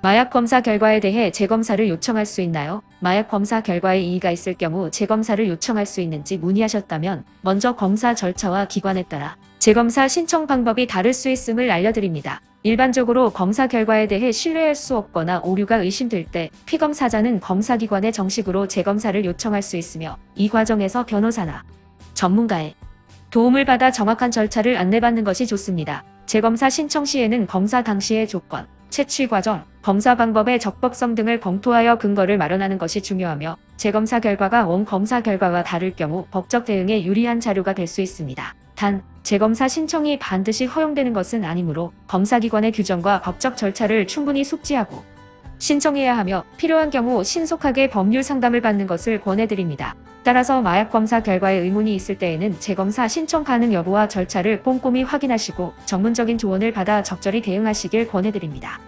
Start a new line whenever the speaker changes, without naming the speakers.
마약 검사 결과에 대해 재검사를 요청할 수 있나요? 마약 검사 결과에 이의가 있을 경우 재검사를 요청할 수 있는지 문의하셨다면 먼저 검사 절차와 기관에 따라 재검사 신청 방법이 다를 수 있음을 알려드립니다. 일반적으로 검사 결과에 대해 신뢰할 수 없거나 오류가 의심될 때 피검사자는 검사기관에 정식으로 재검사를 요청할 수 있으며 이 과정에서 변호사나 전문가의 도움을 받아 정확한 절차를 안내받는 것이 좋습니다. 재검사 신청 시에는 검사 당시의 조건, 채취 과정, 검사 방법의 적법성 등을 검토하여 근거를 마련하는 것이 중요하며 재검사 결과가 원 검사 결과와 다를 경우 법적 대응에 유리한 자료가 될 수 있습니다. 단, 재검사 신청이 반드시 허용되는 것은 아니므로 검사기관의 규정과 법적 절차를 충분히 숙지하고 신청해야 하며 필요한 경우 신속하게 법률 상담을 받는 것을 권해드립니다. 따라서 마약 검사 결과에 의문이 있을 때에는 재검사 신청 가능 여부와 절차를 꼼꼼히 확인하시고 전문적인 조언을 받아 적절히 대응하시길 권해드립니다.